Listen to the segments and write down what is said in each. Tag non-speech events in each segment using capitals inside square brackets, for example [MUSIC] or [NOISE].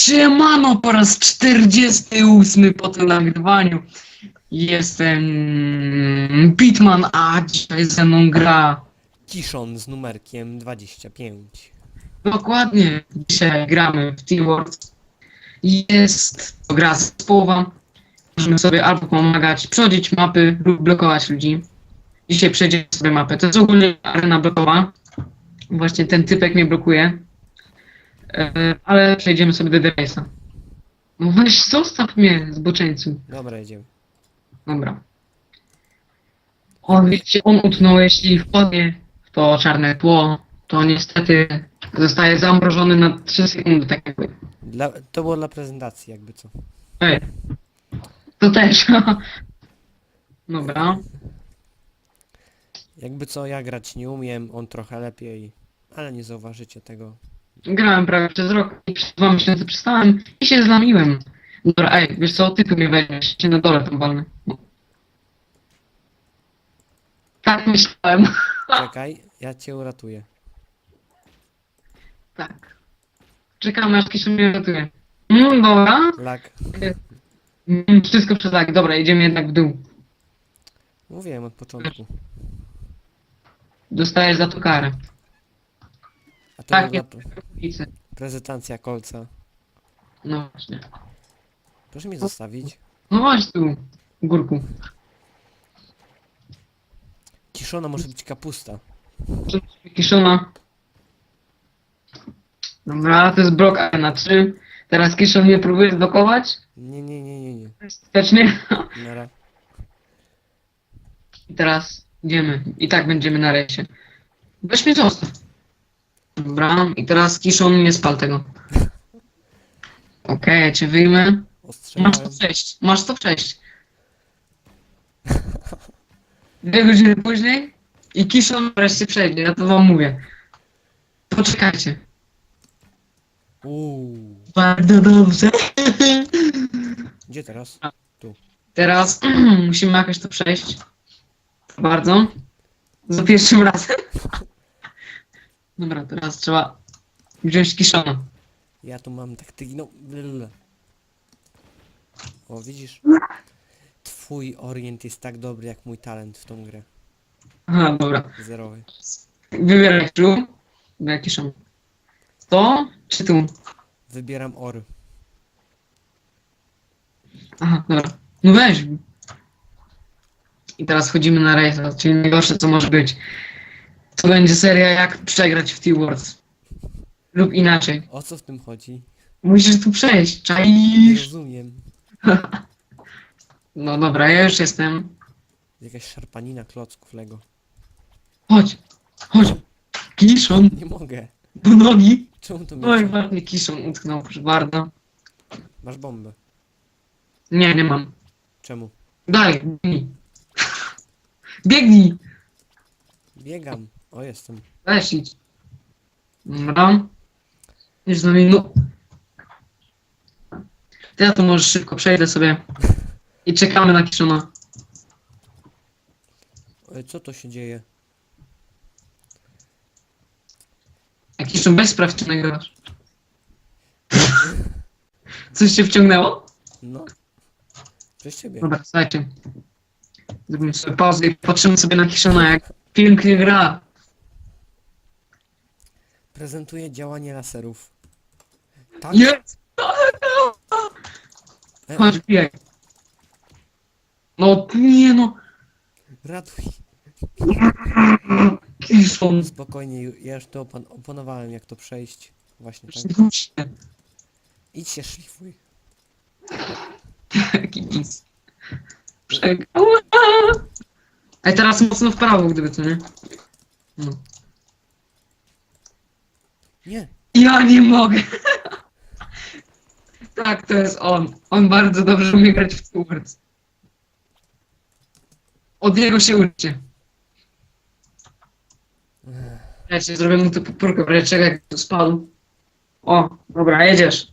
Siemano po raz 48 po tym nagrywaniu. Jestem Pitman, a dzisiaj ze mną gra. Kiszon z numerkiem 25. Dokładnie, dzisiaj gramy w T-Word. Jest to gra zespołowa. Możemy sobie albo pomagać przechodzić mapy lub blokować ludzi. Dzisiaj przejdziemy sobie mapę. To jest ogólnie arena blokowa. Właśnie ten typek mnie blokuje. E, ale przejdziemy sobie do Device'a. Weź, zostaw mnie, zboczeńcu. Dobra, jedziemy. Dobra. On, wiecie, on utknął, jeśli wpadnie w to czarne tło, to niestety zostaje zamrożony na 3 sekundy, tak jakby. Dla, to było dla prezentacji, jakby co. Ej. To też. [LAUGHS] Dobra. Jakby co, ja grać nie umiem, on trochę lepiej, ale nie zauważycie tego. Grałem prawie przez rok i przez dwa miesiące przestałem i się zlamiłem. Dobra, ej, wiesz co, ty tu mnie weźmiesz, się na dole tam walnę. Tak myślałem. [LAUGHS] Czekaj, ja cię uratuję. Tak. Czekamy aż Kiszon mnie ratuje. Mm, dobra. Lak. Mm, wszystko przez tak. Dobra, idziemy jednak w dół. Mówiłem od początku. Dostajesz za to karę. A to Tak, Ulicy. prezentacja kolca. No właśnie. Proszę mnie zostawić. No chodź tu, górku. Kiszona może być kapusta. Kiszona. Dobra, to jest blok A na 3. Teraz Kiszon mnie próbuje zblokować. Nie, nie, nie, nie, nie. Skutecznie. Nara. I teraz idziemy. I tak będziemy na rejsie. Weź mnie zostaw. Dobra, i teraz Kiszon nie spal tego. Okej, ja cię wyjmę. Masz to przejść. Masz to przejść. Dwie godziny później i Kiszon wreszcie przejdzie, ja to wam mówię. Poczekajcie. Uuu. Bardzo dobrze. Gdzie teraz? Teraz [CLEARS THROAT] musimy jakoś to przejść. Bardzo. Za pierwszym razem. [LAUGHS] Dobra, teraz trzeba wziąć Kiszona. Ja tu mam taktyki, no... blablabla. O, widzisz? Twój orient jest tak dobry jak mój talent w tą grę. Aha, dobra. Zerowy. Wybieraj tu. Wybieraj Kiszon. To czy tu? Wybieram or. Aha, dobra. No weź. I teraz wchodzimy na rejsa, czyli najgorsze co może być. To będzie seria jak przegrać w T-Words. Lub inaczej. O co w tym chodzi? Musisz tu przejść, Nie czaisz? rozumiem. [LAUGHS] No dobra, ja już jestem. Jakaś szarpanina klocków Lego. Chodź, chodź. Kiszon, Nie mogę. do nogi. Czemu to Oj, mnie... ładnie kiszon utknął, proszę bardzo. Masz bombę. Nie, nie mam. Czemu? Dalej, biegnij. [LAUGHS] Biegnij. Biegam. O, jestem. Weź idź. Dobra. Idź do mnie, no. Ja to możesz szybko, przejdę sobie. I czekamy na Kiszona. Ej, co to się dzieje? Jak Kiszon bez spraw czy nagrywasz. Coś się wciągnęło? No. Przez ciebie. Dobra, słuchajcie. Zrobimy sobie pauzę i patrzymy sobie na Kiszona, jak pięknie gra. Prezentuję działanie laserów. Tak? Jest! E, Chodź, bieg. No nie no. ratuj. Kiszon. Spokojnie, ju- ja już to opan opanowałem, jak to przejść. Właśnie tak. Idź się szlifuj. Jaki pis. Przegrał. Ej, teraz mocno w prawo, gdyby co, nie? No. Nie. Ja nie mogę. [LAUGHS] tak, to jest on. On bardzo dobrze umie grać w Stewards. Od niego się uczy. Ja się zrobię mu tu podpórkę, czego jak tu spadł. O, dobra, jedziesz.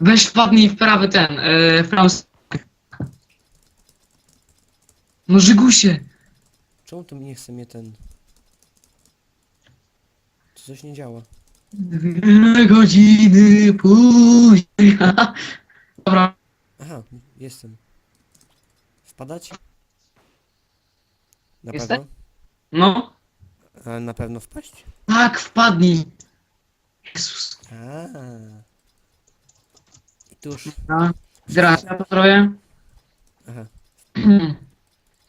Weź wpadnij w prawy ten, yy, w prawą stronę. No Żygusie! Czemu to nie chce mnie ten... To coś nie działa. Dwie godziny później. [LAUGHS] Dobra, Aha, jestem. Wpadać? Na Jesteś? pewno? no. A na pewno wpaść? Tak, wpadnij. Jezus. A. I tuż. Dobra. To zrobię. Aha. [CLEARS THROAT]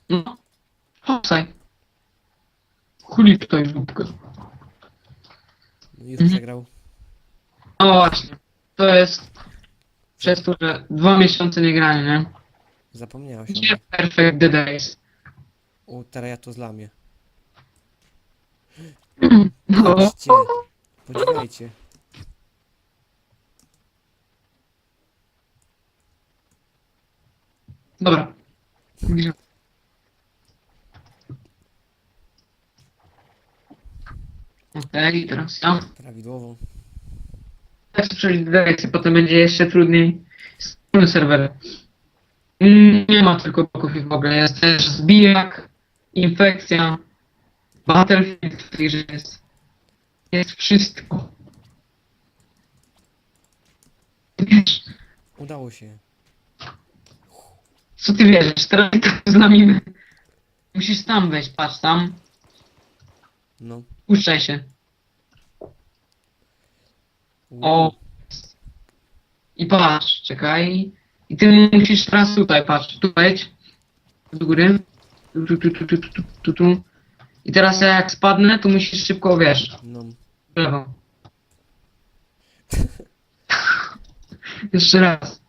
No. Hopsaj. Chuli tutaj żółtko. Już Mhm. przegrał. No właśnie. To jest przez to, że dwa miesiące nie grania, nie? Zapomniałeś o Nie mnie. perfect the days. U, teraz ja to zlamię. [CLEARS THROAT] No. Patrzcie. Podziwiajcie. Dobra. Okej, teraz ja. Prawidłowo. Tak przejść do Daysy, potem będzie jeszcze trudniej z tym serwerem. Mm, Nie ma tylko bloków w ogóle, jest też zbijak, infekcja, battlefield w tej jest. Jest wszystko. Wiesz, Udało się. co ty wierzysz? Teraz to znamimy. Musisz tam wejść, patrz tam. No. Puszczaj się. O. I patrz, czekaj. I ty musisz teraz tutaj, patrz, tu wejdź. Do góry. Tu, tu, tu, tu, tu, tu, tu. I teraz ja jak spadnę, to musisz szybko, wiesz, No. w lewo. Jeszcze raz.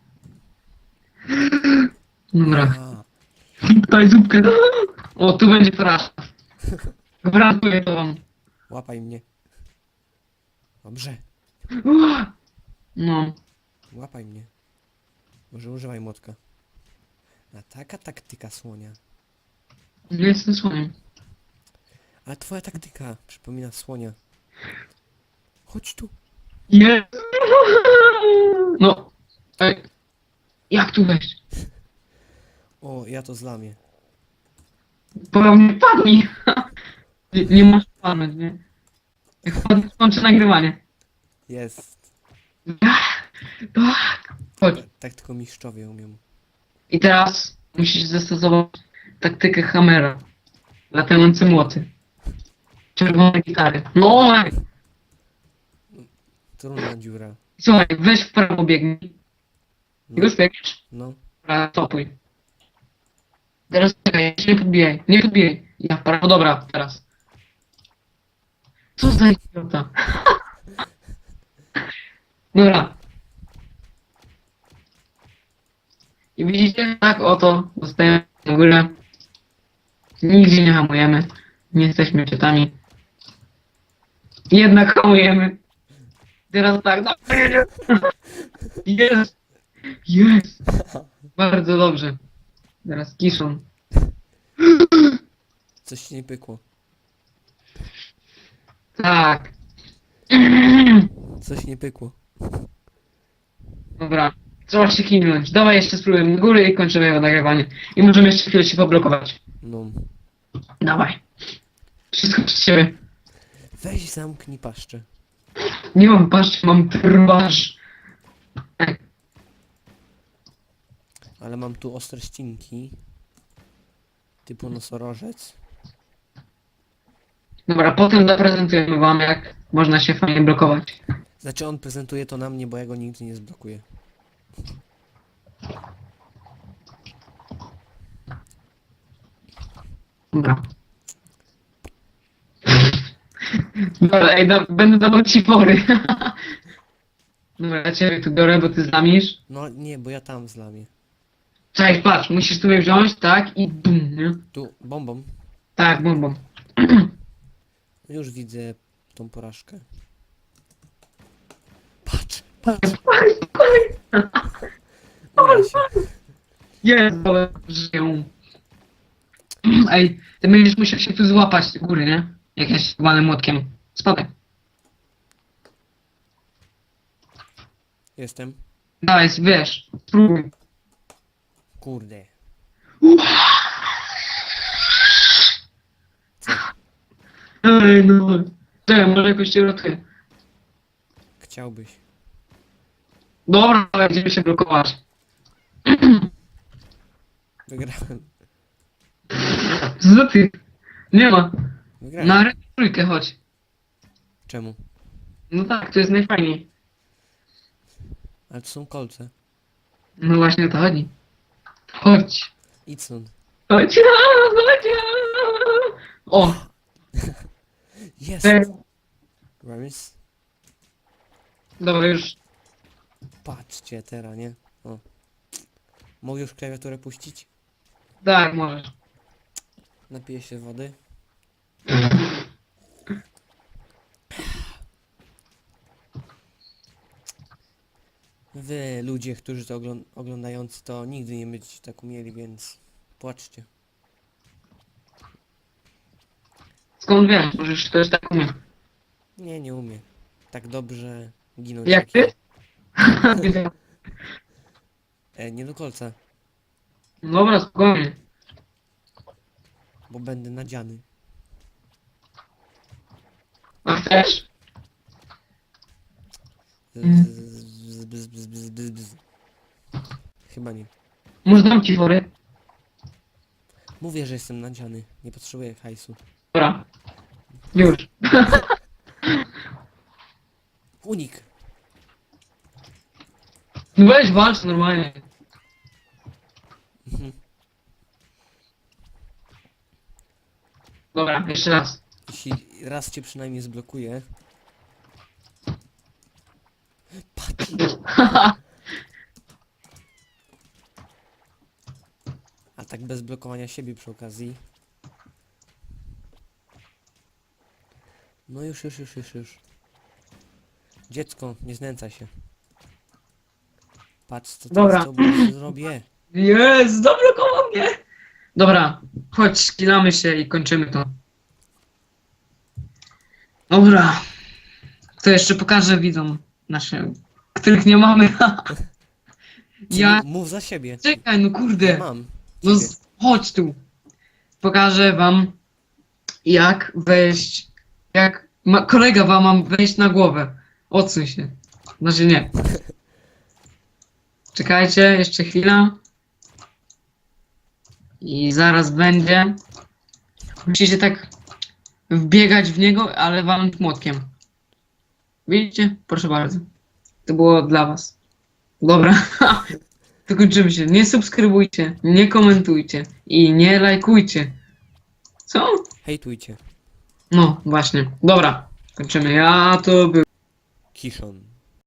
Dobra. A, Tutaj zupkę. O, tu będzie porażka. Gratuluję to wam. Łapaj mnie. Dobrze. No. Łapaj mnie. Może używaj młotka. A taka taktyka słonia. Nie jestem słoniem. Ale twoja taktyka przypomina słonia. Chodź tu. Nie. No. Ej. Jak tu wejść? O, ja to zlamię. Podobnie padnij. Nie, nie masz padnąć, nie? Jak padnę, skończę nagrywanie. Jest. Tak. Chodź. Tak tylko mistrzowie umią. I teraz musisz zastosować taktykę Hammera. Latające młoty. Czerwone gitary. No! ej. Trudna dziura. Słuchaj, weź w prawo biegnij. No. Już biegniesz? no. Dobra, topuj. Teraz czekaj, nie podbijaj, nie podbijaj. Ja w prawo, dobra, teraz. Co za idiota. Dobra. I widzicie, tak oto dostajemy na górę. Nigdzie nie hamujemy. Nie jesteśmy ciotami. Jednak hamujemy. Teraz tak, no. Jest! Jest! Bardzo dobrze. Teraz kiszą. Coś nie pykło. Tak. Coś nie pykło. Dobra. Trzeba się kinąć. Dawaj jeszcze spróbujemy do góry i kończymy jego nagrywanie. I możemy jeszcze chwilę się poblokować. No. Dawaj. Wszystko przez ciebie. Weź zamknij paszczę. Nie mam patrz, mam trważ. Ale mam tu ostre ścinki. Typu nosorożec. Dobra, potem zaprezentujemy wam, jak można się fajnie blokować. Znaczy on prezentuje to na mnie, bo ja go nigdy nie zblokuję. Dobra. Dobra, ej, da, będę dawał ci wory. [LAUGHS] Dobra, ja ciebie tu biorę, bo ty zamisz. No nie, bo ja tam zlamię. Cześć, patrz, musisz sobie wziąć, tak, i bum, nie? Tu, bombą. Tak, bombą. [CLEARS THROAT] Już widzę tą porażkę. Patrz, patrz. [LAUGHS] Uda się. Jest, ale żyją. Ej, ty będziesz musiał się tu złapać z góry, nie? Jak ja się walę młotkiem. Spadaj. Jestem. Dawaj, wiesz, spróbuj. Kurde. Ej, no. Czekaj, może jakoś cię ratuję. Chciałbyś. Dobra, będziemy się blokować. [CLEARS THROAT] Wygrałem. Co ty? Nie ma. Wygrałem. Na trójkę chodź. Czemu? No tak, to jest najfajniej. Ale to są kolce. No właśnie o to chodzi. Chodź. Idź stąd. Chodź. Chodź. [LAUGHS] O, [LAUGHS] Jest! e, Ramis. dobra już. Patrzcie teraz, nie? O. Mogę już klawiaturę puścić? Tak, możesz. Napiję się wody. Wy, ludzie, którzy to oglą oglądający, to nigdy nie będziecie tak umieli, więc płaczcie. Skąd wiesz? Możesz też tak umiem. Nie, nie umiem. Tak dobrze ginąć. Jak ty? [LAUGHS] E, nie do kolca, Dobra, spokojnie. bo będę nadziany. A chcesz? Chyba nie. Może dam ci wory? Mówię, że jestem nadziany. Nie potrzebuję hajsu. Już. [LAUGHS] Unik! No Weź walcz normalnie. Mhm. Dobra, jeszcze raz. Jeśli raz cię przynajmniej zblokuję. Patrz! [LAUGHS] A tak bez blokowania siebie przy okazji. No już, już, już, już, już. Dziecko, nie znęcaj się. Patrz, co Dobra. teraz tobą zrobię. Jest, zablokował mnie. Dobra, chodź, skinamy się i kończymy to. Dobra. To jeszcze pokażę widzom nasze, których nie mamy. [LAUGHS] Ja, mów- Mów za siebie. czekaj, no Ja kurde. mam. No z, chodź tu. Pokażę wam, jak wejść, jak ma, kolega wam mam wejść na głowę. Odsuń się. Znaczy nie. Czekajcie, jeszcze chwila. I zaraz będzie. Musicie tak wbiegać w niego, ale walnąć młotkiem. Widzicie? Proszę bardzo. To było dla was. Dobra. [LAUGHS] To kończymy się. Nie subskrybujcie, nie komentujcie i nie lajkujcie. Co? Hejtujcie. No, właśnie. Dobra. Kończymy. Ja to był. Kiszon.